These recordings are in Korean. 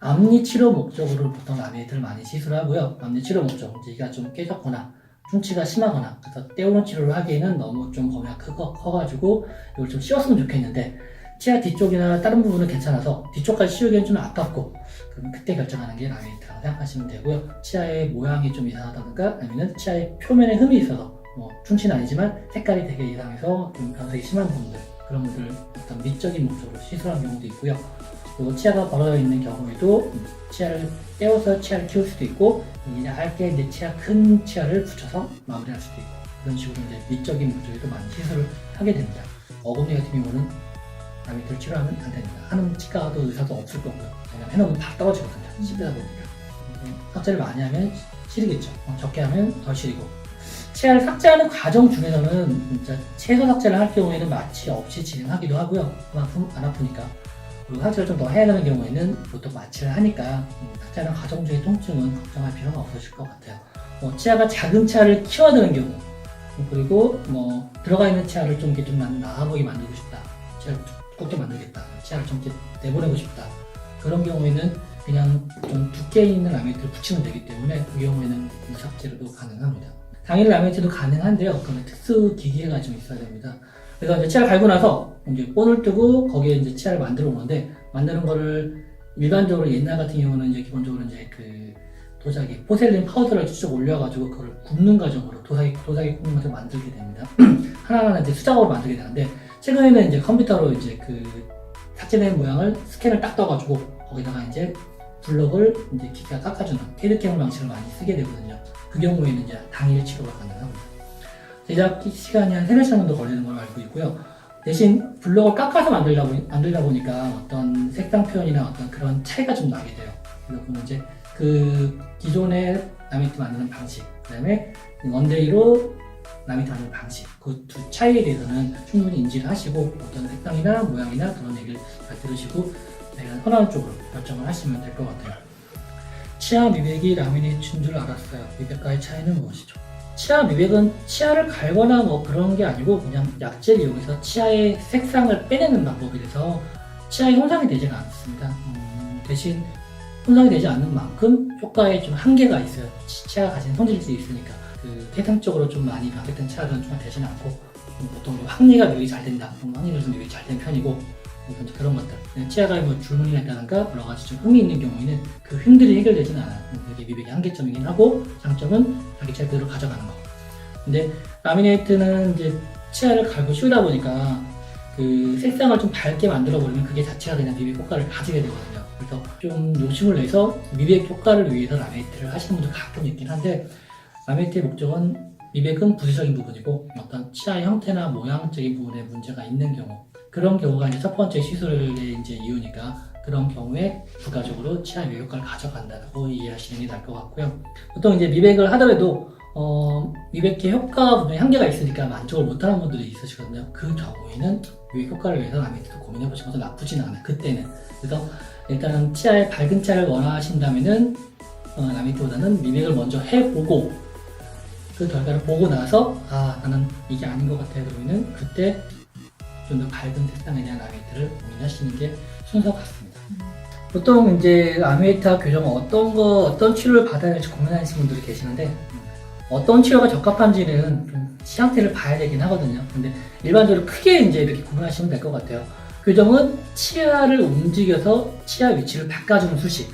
앞니 치료 목적으로 보통 라미네이트를 많이 시술하고요. 앞니 치료 목적, 이가 좀 깨졌거나 충치가 심하거나 그래서 떼우는 치료를 하기에는 너무 좀 범위가 크고 커가지고 이걸 좀 씌웠으면 좋겠는데 치아 뒤쪽이나 다른 부분은 괜찮아서 뒤쪽까지 씌우기엔 좀 아깝고 그럼 그때 결정하는 게 라미네이트라고 생각하시면 되고요. 치아의 모양이 좀 이상하다든가 아니면 치아의 표면에 흠이 있어서 뭐 충치는 아니지만 색깔이 되게 이상해서 좀 변색이 심한 분들 그런 분들 어떤 미적인 목적으로 시술하는 경우도 있고요. 그리고 치아가 벌어져 있는 경우에도 음, 치아를 떼어서 치아를 키울 수도 있고 얇게 이제 치아 큰 치아를 붙여서 마무리할 수도 있고 그런 식으로 이제 미적인 목적에도 많이 시술을 하게 됩니다. 어금니 같은 경우는 라미트를 치료하면 안 됩니다. 하는 치과도 의사도 없을 거고요. 왜냐면 해놓으면 다 떨어지거든요. 씹다 보니까. 근데 삭제를 많이 하면 시리겠죠. 어, 적게 하면 덜 시리고. 치아를 삭제하는 과정 중에서는 진짜 최소 삭제를 할 경우에는 마취 없이 진행하기도 하고요. 그만큼 안 아프니까. 그리고 삭제를 좀더 해야 되는 경우에는 보통 마취를 하니까 음, 과정 중의 통증은 걱정할 필요가 없으실 것 같아요. 뭐 치아가 작은 치아를 키워야 되는 경우 그리고 뭐 들어가 있는 치아를 좀 이렇게 좀 나- 나아 보이게 만들고 싶다. 치아를 두껍게 만들겠다. 치아를 좀 이렇게 내보내고 싶다. 그런 경우에는 그냥 좀 두께 있는 라미네이트를 붙이면 되기 때문에 그 경우에는 무삭제로도 가능합니다. 당일 라미네이트도 가능한데요. 그러면 특수 기계가 좀 있어야 됩니다. 그래서 이제 치아를 갈고 나서 이제 본을 뜨고 거기에 이제 치아를 만들어 오는데 만드는 거를 일반적으로 옛날 같은 경우는 이제 기본적으로 이제 그 도자기 포셀린 파우더를 쭉 올려가지고 그걸 굽는 과정으로 도자기 도자기 굽는 과정 만들게 됩니다. 하나하나 이제 수작업으로 만들게 되는데 최근에는 이제 컴퓨터로 이제 그 삭제된 모양을 스캔을 딱 떠가지고 거기다가 이제 블럭을 이제 기계가 깎아주는 캐드캠 방식을 많이 쓰게 되거든요. 그 경우에는 이제 당일 치료가 가능합니다. 제작 시간이 한 3, 4시간 정도 걸리는 걸로 알고 있고요. 대신 블럭을 깎아서 만들다, 보니, 만들다 보니까 어떤 색상 표현이나 어떤 그런 차이가 좀 나게 돼요. 그래서 이제 그 기존의 라미트 만드는 방식, 그 다음에 원데이로 라미트 만드는 방식, 그 두 차이에 대해서는 충분히 인지를 하시고 어떤 색상이나 모양이나 그런 얘기를 잘 들으시고 내가 선호하는 쪽으로 결정을 하시면 될 것 같아요. 치아 미백이 라미네이트인 줄 알았어요. 미백과의 차이는 무엇이죠? 치아 미백은 치아를 갈거나 뭐 그런 게 아니고 그냥 약재를 이용해서 치아의 색상을 빼내는 방법이라서 치아에 손상이 되지는 않습니다. 음, 대신 손상이 되지 않는 만큼 효과에 좀 한계가 있어요. 치- 치아가 가진 성질들이 있으니까 그 태생적으로 좀 많이 변색된 치아들은 좀 되지는 않고 음, 보통 뭐 항리가 미백이 잘 된다. 항리가 좀 미백이 잘 된 편이고 뭐 이제 그런 것들 치아가 뭐 있다든가 여러 가지 좀 흠이 있는 경우에는 그 흠들이 해결되지는 않아요. 음, 그게 미백의 한계점이긴 하고 장점은 자기 치아 그대로 가져가는 거. 근데 라미네이트는 이제 치아를 갈고 씌우다 보니까 그 색상을 좀 밝게 만들어 버리면 그게 자체가 그냥 미백 효과를 가지게 되거든요. 그래서 좀 욕심을 내서 미백 효과를 위해서 라미네이트를 하시는 분들 가끔 있긴 한데 라미네이트의 목적은 미백은 부수적인 부분이고 어떤 치아 형태나 모양적인 부분에 문제가 있는 경우 그런 경우가 이제 첫 번째 시술의 이제 이유니까 그런 경우에 부가적으로 치아 미백 효과를 가져간다고 이해하시는 게 나을 것 같고요. 보통 이제 미백을 하더라도 어, 미백의 효과 분명히 한계가 있으니까 만족을 못하는 분들이 있으시거든요. 그 경우에는 미백 효과를 위해서 라미트도 고민해보시는 것도 나쁘지는 않아요. 그때는. 그래서 일단은 치아의 밝은 치아를 원하신다면은 어, 라미트보다는 미백을 먼저 해보고 그 결과를 보고 나서 아 나는 이게 아닌 것 같아요. 그러면은 그때 좀 더 밝은 색상에 대한 라미트를 고민하시는 게 순서 같습니다. 보통 이제 라미에이트와 교정은 어떤 거 어떤 치료를 받아야 될지 고민하시는 분들이 계시는데 어떤 치료가 적합한지는 좀 치상태를 봐야 되긴 하거든요. 근데 일반적으로 크게 이제 이렇게 구분하시면 될 것 같아요. 교정은 치아를 움직여서 치아 위치를 바꿔주는 수식.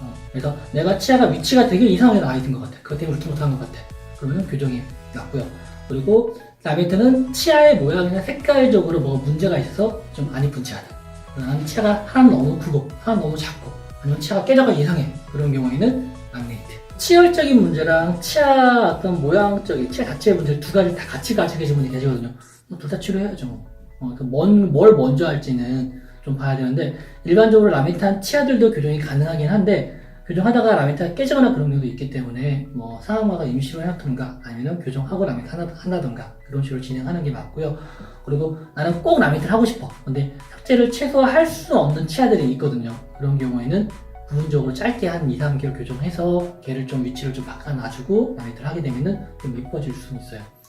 어, 그래서 내가 치아가 위치가 되게 이상하게 나와 있는 것 같아. 그것 때문에 못하는 것 같아. 그러면 교정이 낫고요. 그리고 라베트는 치아의 모양이나 색깔적으로 뭐 문제가 있어서 좀 안 이쁜 치아다. 나는 치아가 하나 너무 크고 하나 너무 작고 아니면 치아가 깨져가 이상해. 그런 경우에는 라미네이트. 치열적인 문제랑 치아 어떤 모양적인 치아 자체의 문제를 두 가지 다 같이 가지고 계신 분이 계시거든요. 둘 다 치료해야죠. 어, 그 뭔, 뭘 먼저 할지는 좀 봐야 되는데 일반적으로 라미탄 치아들도 교정이 가능하긴 한데 교정하다가 라미탄이 깨지거나 그런 경우도 있기 때문에 뭐 상황마다 임시로 해놨던가 아니면 교정하고 라미탄 하나, 하나던가 그런 식으로 진행하는 게 맞고요. 그리고 나는 꼭 라미탄 하고 싶어. 근데 삭제를 최소화할 수 없는 치아들이 있거든요. 그런 경우에는 부분적으로 짧게 한 2, 3개월 교정해서 걔를 좀 위치를 좀 바꿔 놔주고 라미탄을 하게 되면은 좀 이뻐질 수는 있어요.